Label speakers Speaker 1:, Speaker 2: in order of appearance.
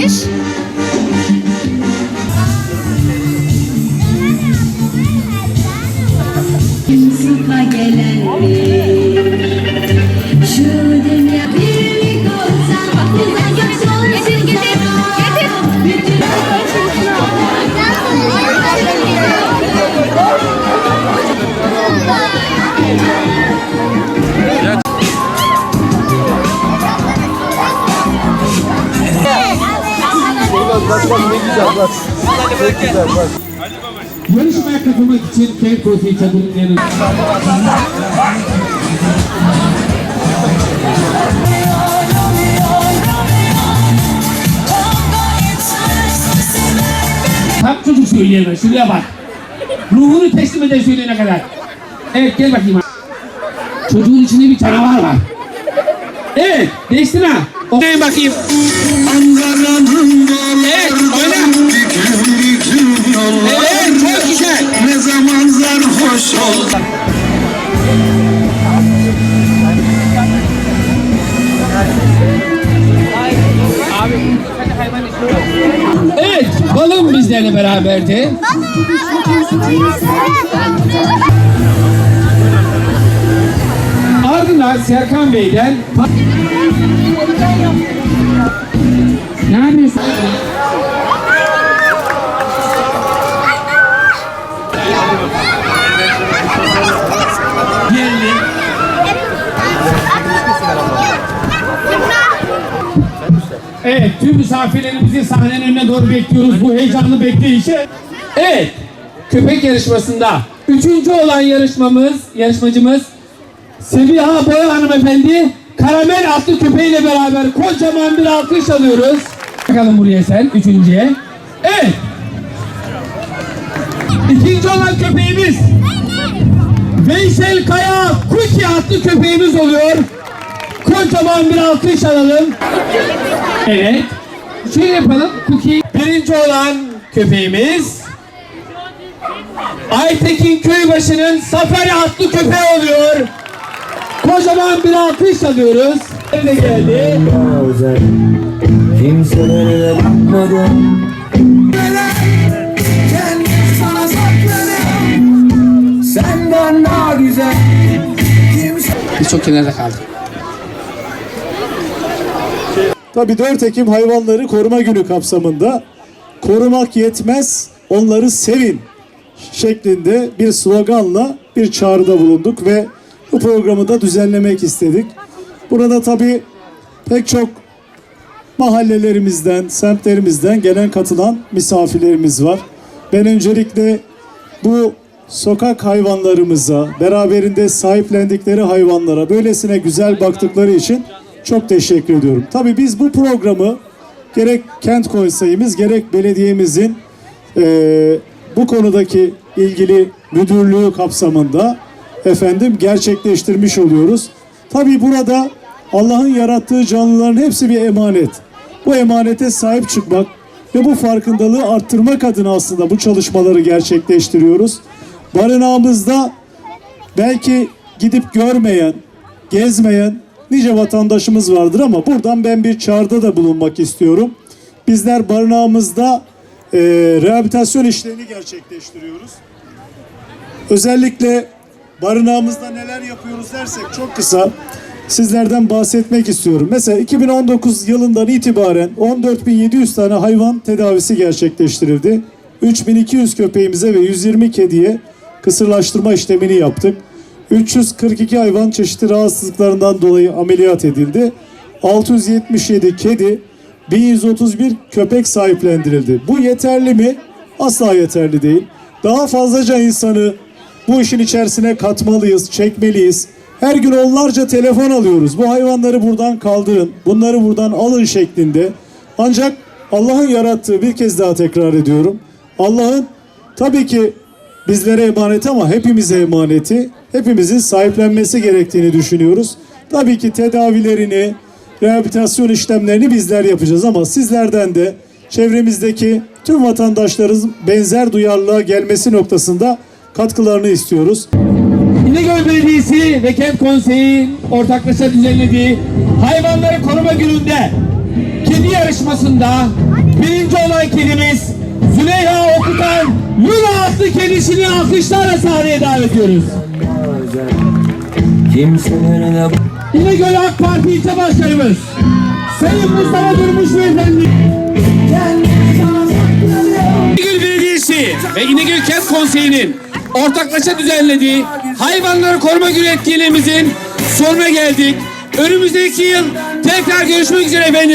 Speaker 1: Şiş.
Speaker 2: Yarışmaya katılmak için Kent Kofi çadırın yanında. Tam çocuk söyleyemez. Şuraya bak. Ruhunu teslim eder söyleyene kadar. Evet gel bakayım. Çocuğun içinde bir canavar var. Evet değiştin ha. Okuyun bakayım. Evet
Speaker 3: sarhoş ol
Speaker 2: Evet balım bizlerle beraberdi. Ardından Serkan Bey'den Ne Evet, tüm misafirlerimizi sahnenin önüne doğru bekliyoruz bu heyecanlı bekleyişe. Evet, köpek yarışmasında üçüncü olan yarışmamız, yarışmacımız Sebiha Boya hanımefendi Karamel adlı köpeğiyle beraber kocaman bir alkış alıyoruz. Bakalım buraya sen, üçüncüye. Evet. İkinci olan köpeğimiz Veysel Kaya Kuki adlı köpeğimiz oluyor. Kocaman bir alkış alalım. Evet. Şöyle yapalım. Cookie. Birinci olan köpeğimiz Aytekin Köybaşı'nın Safari adlı köpeği oluyor. Kocaman bir alkış alıyoruz. Ne geldi?
Speaker 3: Kimselere bakmadım Senden daha güzel
Speaker 2: Biz çok kenarda kaldık.
Speaker 4: Tabii 4 Ekim Hayvanları Koruma Günü kapsamında korumak yetmez onları sevin şeklinde bir sloganla bir çağrıda bulunduk ve bu programı da düzenlemek istedik. Burada tabii pek çok mahallelerimizden, semtlerimizden gelen katılan misafirlerimiz var. Ben öncelikle bu sokak hayvanlarımıza, beraberinde sahiplendikleri hayvanlara böylesine güzel baktıkları için çok teşekkür ediyorum. Tabii biz bu programı gerek kent konseyimiz gerek belediyemizin eee, bu konudaki ilgili müdürlüğü kapsamında efendim gerçekleştirmiş oluyoruz. Tabii burada Allah'ın yarattığı canlıların hepsi bir emanet. Bu emanete sahip çıkmak ve bu farkındalığı arttırmak adına aslında bu çalışmaları gerçekleştiriyoruz. Barınağımızda belki gidip görmeyen, gezmeyen nice vatandaşımız vardır ama buradan ben bir çağrıda da bulunmak istiyorum. Bizler barınağımızda e, rehabilitasyon işlerini gerçekleştiriyoruz. Özellikle barınağımızda neler yapıyoruz dersek çok kısa sizlerden bahsetmek istiyorum. Mesela 2019 yılından itibaren 14.700 tane hayvan tedavisi gerçekleştirildi. 3200 köpeğimize ve 120 kediye kısırlaştırma işlemini yaptık. 342 hayvan çeşitli rahatsızlıklarından dolayı ameliyat edildi. 677 kedi, 1131 köpek sahiplendirildi. Bu yeterli mi? Asla yeterli değil. Daha fazlaca insanı bu işin içerisine katmalıyız, çekmeliyiz. Her gün onlarca telefon alıyoruz. Bu hayvanları buradan kaldırın, bunları buradan alın şeklinde. Ancak Allah'ın yarattığı bir kez daha tekrar ediyorum. Allah'ın tabii ki bizlere emanet ama hepimize emaneti, hepimizin sahiplenmesi gerektiğini düşünüyoruz. Tabii ki tedavilerini, rehabilitasyon işlemlerini bizler yapacağız ama sizlerden de çevremizdeki tüm vatandaşların benzer duyarlılığa gelmesi noktasında katkılarını istiyoruz.
Speaker 2: İnegöl Belediyesi ve Kent Konseyi ortaklaşa düzenlediği hayvanları koruma gününde kedi yarışmasında birinci olan kedimiz Züleyha Okutan Luna adlı kedisini alkışlarla sahneye davet ediyoruz.
Speaker 3: Kimselerine
Speaker 2: İnegöl AK Parti ilçe başkanımız Sayın Mustafa Durmuş Beyefendi. İnegöl Belediyesi ve İnegöl Kent Konseyi'nin ortaklaşa düzenlediği hayvanları koruma günü etkinliğimizin sonuna geldik. Önümüzdeki yıl tekrar görüşmek üzere efendim.